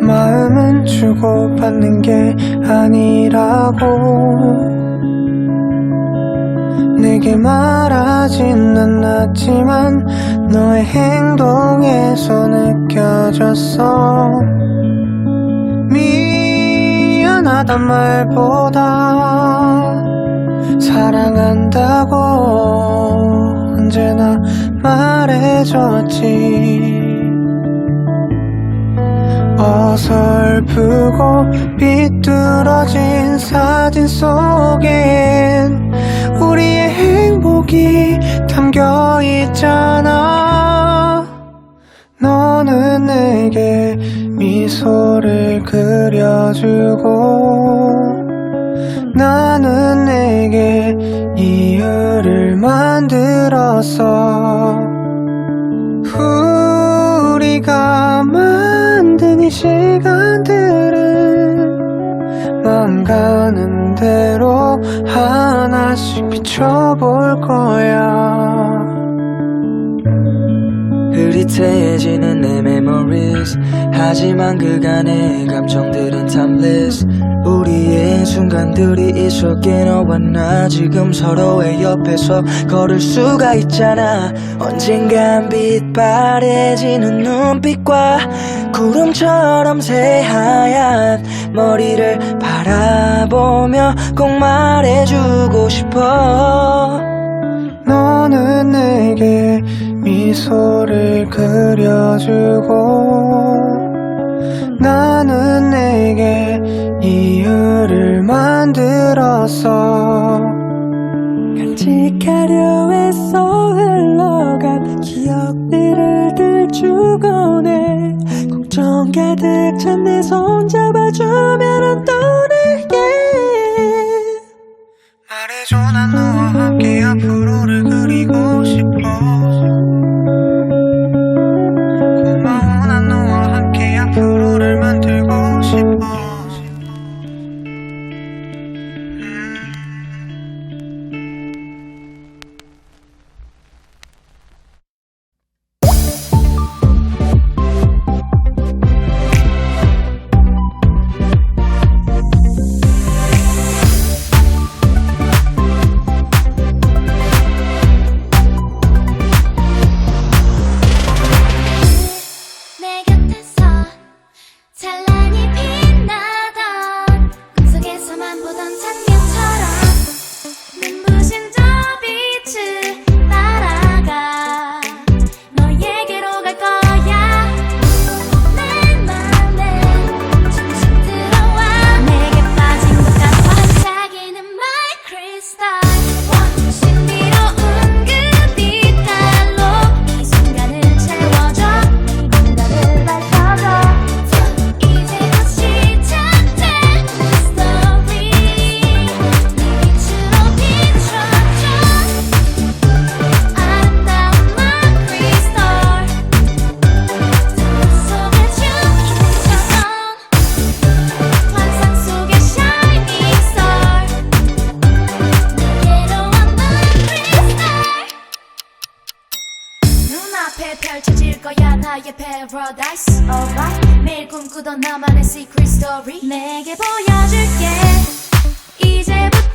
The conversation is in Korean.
마음은 주고받는 게 아니라고. 내게 말하진 않았지만 너의 행동에서 느껴졌어 미안하단 말보다 사랑한다고 언제나 말해줬지. 어설프고 삐뚤어진 사진 속엔 우리의 행복이 담겨 있잖아. 너는 내게 미소를 그려주고 나는 내게 이유를 만들었어 우리가 만든 이 시간들은 마음 가는 대로 하나씩 비춰볼 거야 흐릿해지는 내 memories. 하지만 그간의 감정들은 timeless. 우리의 순간들이 있었기에 너와 나 지금 서로의 옆에서 걸을 수가 있잖아. 언젠간 빛바래지는 눈빛과 구름처럼 새하얀 머리를 바라보며 꼭 말해주고 싶어. 너는 내게 미소를 그려주고 나는 내게 이유를 만들었어 간직하려 애써 흘러간 기억들을 들추곤 해. 걱정 가득 찬 내 손 잡아주면 또 앞에 펼쳐질 거야 나의 paradise. Alright. 매일 꿈꾸던 나만의 secret story. 내게 보여줄게. 이제부터